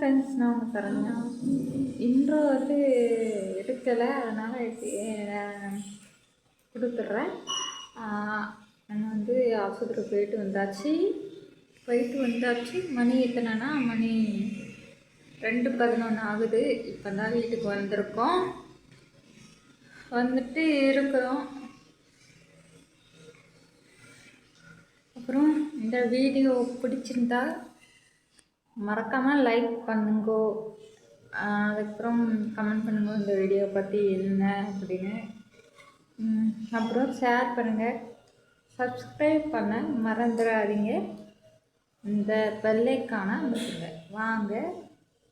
Friends நான் உங்கள் Saranya intro வந்து எடுக்கலை அதனால் கொடுத்துட்றேன். நான் வந்து ஆஸ்பத்திரி போயிட்டு வந்தாச்சு. போயிட்டு வந்தாச்சு. மணி எத்தனைனா மணி ரெண்டு பதினொன்று ஆகுது. இப்போ தான் வீட்டுக்கு வந்திருக்கோம். வந்துட்டு இருக்கிறோம். அப்புறம் இந்த வீடியோ பிடிச்சிருந்தா மறக்காமல் லைக் பண்ணுங்கோ. அதுக்கப்புறம் கமெண்ட் பண்ணுங்க இந்த வீடியோ பற்றி என்ன அப்படின்னு. அப்புறம் ஷேர் பண்ணுங்கள் சப்ஸ்கிரைப் பண்ண மறந்துடாதீங்க இந்த பெல்லைக்கான அமுக்குங்க வாங்க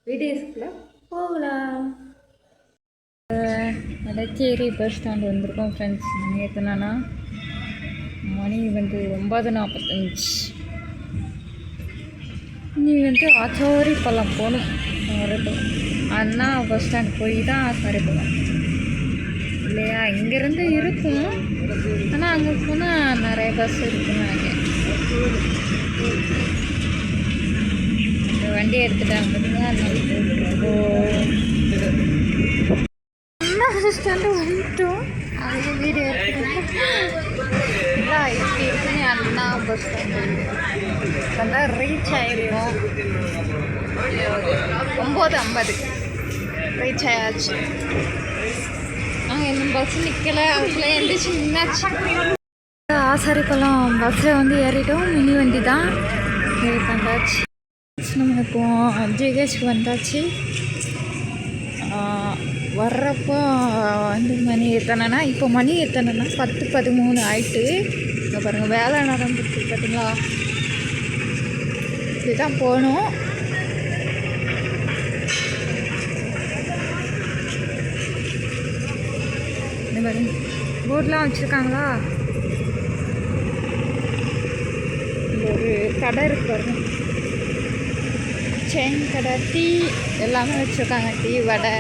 வீடியோஸ்குள்ளே போகலாம். எடச்சேரி பஸ் ஸ்டாண்ட் வந்திருக்கோம் ஃப்ரெண்ட்ஸ் மணி எத்தனைனா? மணி வந்து ஒம்பது நாற்பத்தஞ்சு நீ வந்து ஆச்சாரி பழம் போகணும். வரது அண்ணா பஸ் ஸ்டாண்ட் போய் தான் ஆச்சாரி பழம் இல்லையா? இங்கேருந்து இருக்கும். ஆனால் அங்கே போனால் நிறைய பஸ் இருக்குன்னு நினைக்கிறேன். வண்டியை வண்டி எடுத்துட்டாங்க பார்த்தீங்களா அதனால போயிட்டுருக்கோம் அண்ணா பஸ் ஸ்டாண்டு வந்துட்டோம். அதுக்கு வீடியோ எடுத்துருக்கோம் இப்படி இருக்குன்னு அண்ணா பஸ் வந்தால் ரீச் ஆயிருக்கோம் ஒம்பது ஐம்பது ரீச் ஆயாச்சு நாங்கள் இன்னும் பஸ் நிற்கலை அதுக்குள்ளே எழுந்திரிச்சு நின்னாச்சு ஆசாரிக்குளம் பஸ்ஸில் வந்து ஏறிட்டோம் மினி வண்டி தான் ஏறி வந்தாச்சு நம்ம இப்போ ஜிஹெச்க்கு வந்தாச்சு வர்றப்போ வந்து மணி எத்தனைனா இப்போ மணி எத்தனைனா பத்து பதிமூணு ஆயிட்டு. இங்கே பாருங்கள் வேலை நடந்துட்டு பார்த்தீங்களா இதுதான் போகணும். இந்த மாதிரி போர்டெலாம் வச்சுருக்காங்களா? ஒரு கடை இருக்கு பாருங்க. செயின் கடை டீ எல்லாமே வச்சுருக்காங்க டீ வடை.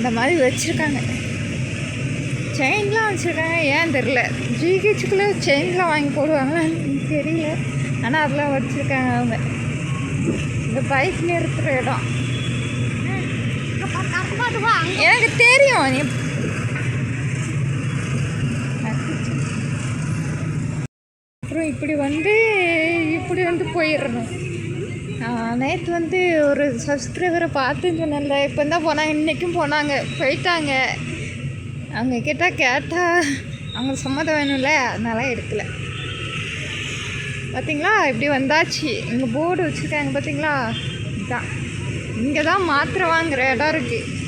அந்த மாதிரி வச்சுருக்காங்க. செயின்லாம் வச்சுருக்காங்க. ஏன் தெரில ஜிஹெச்சுக்குள்ளே செயின்லாம் வாங்கி போடுவாங்களான்னு தெரியல. ஆனால் அதெல்லாம் வச்சுருக்காங்க அவங்க. இந்த பைக் நிறுத்துகிற இடம். எனக்கு தெரியும். நீ அப்புறம் இப்படி வந்து இப்படி வந்து போயிடணும். நேற்று வந்து ஒரு சப்ஸ்கிரைபரை பார்த்துன்னு சொன்னேன்ல. இப்போ தான் போனாங்க இன்றைக்கும் போனாங்க. போயிட்டாங்க. அவங்க கேட்டால் கேட்டால் அவங்க சம்மதம் வேணும்ல. அதனால எடுக்கல. பார்த்தீங்களா இப்படி வந்தாச்சு. இங்கே போர்டு வச்சுருக்காங்க பார்த்தீங்களா இதுதான் இங்கே தான் மாத்திரை வாங்குகிற இடம் இருக்குது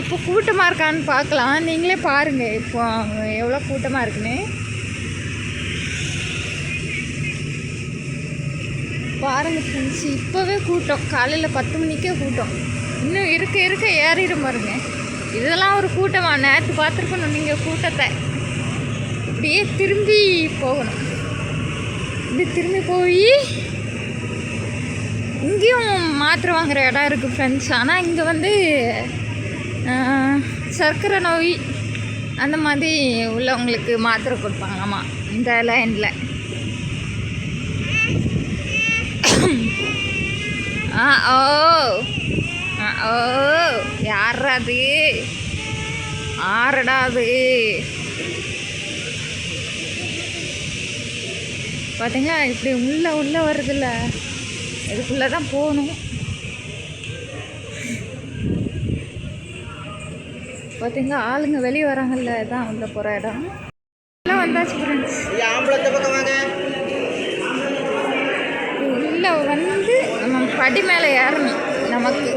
இப்போ கூட்டமாக இருக்கான்னு பார்க்கலாம். நீங்களே பாருங்கள் இப்போ எவ்வளோ கூட்டமாக இருக்குன்னு. பாருங்க ஃப்ரெண்ட்ஸ் இப்போவே கூட்டம். காலையில் பத்து மணிக்கே கூட்டம். இன்னும் இருக்க இருக்க ஏறிடும் பாருங்க. இதெல்லாம் ஒரு கூட்டமா? நேற்று பார்த்துருக்கணும் நீங்கள் கூட்டத்தை. இப்படியே திரும்பி போகணும். இப்படி திரும்பி போய் இங்கேயும் மாத்திரை வாங்குகிற இடம் இருக்குது ஃப்ரெண்ட்ஸ் ஆனால் இங்கே வந்து சர்க்கரை நோய் அந்த மாதிரி உள்ளவங்களுக்கு மாத்திரை கொடுப்பாங்களாமா? இந்த லைனில் ஆ ஓ. ஆ ஓ. யாரா ஆறடாது. பார்த்தீங்களா இப்படி உள்ள உள்ள வருதுல்ல. இதுக்குள்ளே தான் போகணும். பார்த்தீங்களா ஆளுங்க வெளியே வராங்கல்ல இதான் உள்ள போகிற இடம். எல்லாம் வந்தாச்சு ஃப்ரெண்ட்ஸ் படி மேலே ஏறணும் நமக்கு.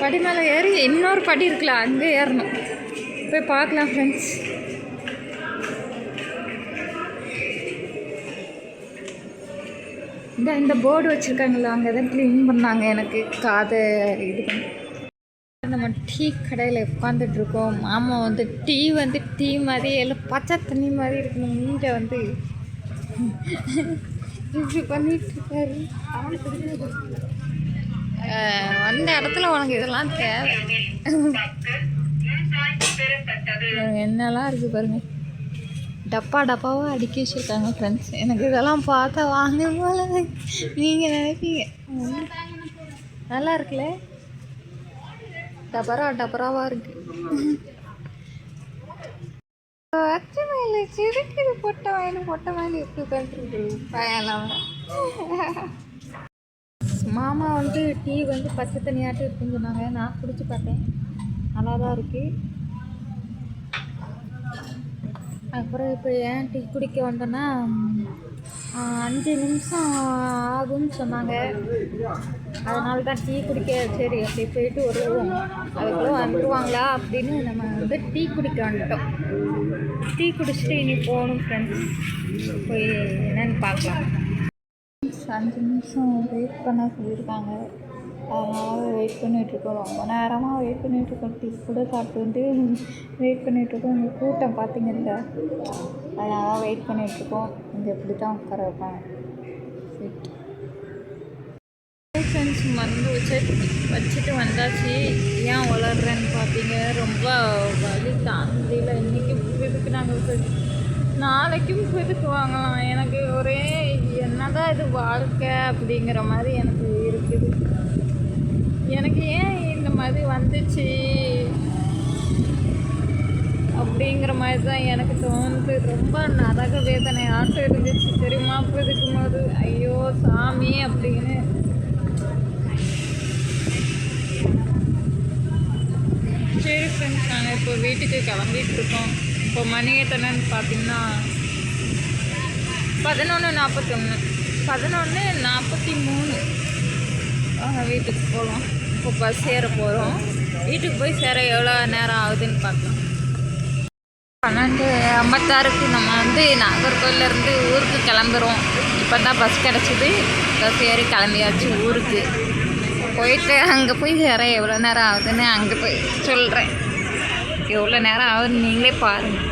படி மேலே ஏறி இன்னொரு படி இருக்குல்ல அங்கே ஏறணும். போய் பார்க்கலாம் ஃப்ரெண்ட்ஸ் இந்த இந்த போர்டு வச்சுருக்காங்களா அங்கே தான் க்ளீன் பண்ணாங்க எனக்கு. காதை இது பண்ணி. நம்ம டீ கடையில் உட்காந்துட்டு இருக்கோம் மாமா வந்து டீ வந்து டீ மாதிரி எல்லாம் பச்சை தண்ணி மாதிரி இருக்கணும். மூஞ்ச வந்து இப்படி பண்ணிட்டு இருக்காரு வந்த இடத்துல உனக்கு இதெல்லாம் தேவை. என்னெல்லாம் இருக்குது பாருங்கள் டப்பா டப்பாவாக அடுக்கி வச்சுருக்காங்க ஃப்ரெண்ட்ஸ் எனக்கு இதெல்லாம் பார்த்தா வாங்க போல நீங்கள் நினைப்பீங்க. நல்லா இருக்குல்ல? டபரா டபராவாக இருக்கு. அச்சு மேலே சிரிக்குது பொட்ட வாயில் பொட்ட வாயில் எப்படி பண்ணுறது பயலாம் மாமா வந்து டீ வந்து பச்சை தண்ணியாட்டு இருக்குன்னு சொன்னாங்க. நான் குடிச்சு பார்த்தேன். நல்லா தான் இருக்குது அப்புறம் இப்போ ஏன் டீ குடிக்க வந்தோன்னா அஞ்சு நிமிஷம் ஆகும்னு சொன்னாங்க. அதனால தான் டீ குடிக்க சரி அப்படி போயிட்டு வருவோம். அதுக்குள்ளே வந்துடுவாங்களா அப்படின்னு நம்ம வந்து டீ குடிக்க வந்துட்டோம். டீ குடிச்சிட்டு இனி போகணும் ஃப்ரெண்ட்ஸ் போய் என்னன்னு பார்க்கலாம். அஞ்சு நிமிஷம் வெயிட் பண்ண சொல்லியிருக்காங்க. அதனால் வெயிட் பண்ணிகிட்ருக்கோம் ரொம்ப நேரமாக வெயிட் பண்ணிகிட்ருக்கோம் டீ கூட சாப்பிட்டு வந்து வெயிட் பண்ணிகிட்ருக்கோம் இங்கே கூட்டம் பார்த்தீங்கல்ல? அதனால் வெயிட் பண்ணிகிட்ருக்கோம் இங்கே இப்படி தான் உட்கார வைப்பாங்க ஃப்ரெண்ட்ஸ் மருந்து வச்சு வச்சுட்டு வந்தாச்சு. ஏன் வளர்றேன்னு பார்த்தீங்க? ரொம்ப வலி தாங்கல இன்றைக்கும் இதுக்கு நாங்கள் நாளைக்கும் இதுக்கு வாங்கலாம். எனக்கு ஒரே என்னதான் இது வாழ்க்கை அப்படிங்கிற மாதிரி எனக்கு இருக்குது. எனக்கு ஏன் இந்த மாதிரி வந்துச்சு? அப்படிங்கிற மாதிரி தான் எனக்கு தோணுது. ரொம்ப நரக வேதனை ஆசை இருந்துச்சு தெரியுமா புதுக்கும் போது ஐயோ சாமி அப்படின்னு இப்போ வீட்டுக்கு கிளம்பிட்டு இருக்கோம் இப்போ மணி எத்தனைன்னு பார்த்தீங்கன்னா பதினொன்று நாற்பத்தொன்று பதினொன்று நாற்பத்தி மூணு வீட்டுக்கு போகலாம். இப்போ பஸ் ஏற போகிறோம் வீட்டுக்கு போய் சேர எவ்வளோ நேரம் ஆகுதுன்னு பார்க்கலாம். பன்னெண்டு ஐம்பத்தாறுக்கு நம்ம வந்து நாகர்கோவிலேருந்து ஊருக்கு கிளம்புறோம். இப்போ தான் பஸ் கிடச்சிது. பஸ் ஏறி கிளம்பியாச்சு ஊருக்கு. போயிட்டு அங்கே போய் சேர எவ்வளோ நேரம் ஆகுதுன்னு அங்கே போய் சொல்கிறேன் எவ்வளோ நேரம் ஆகுதுன்னு நீங்களே பாருங்கள்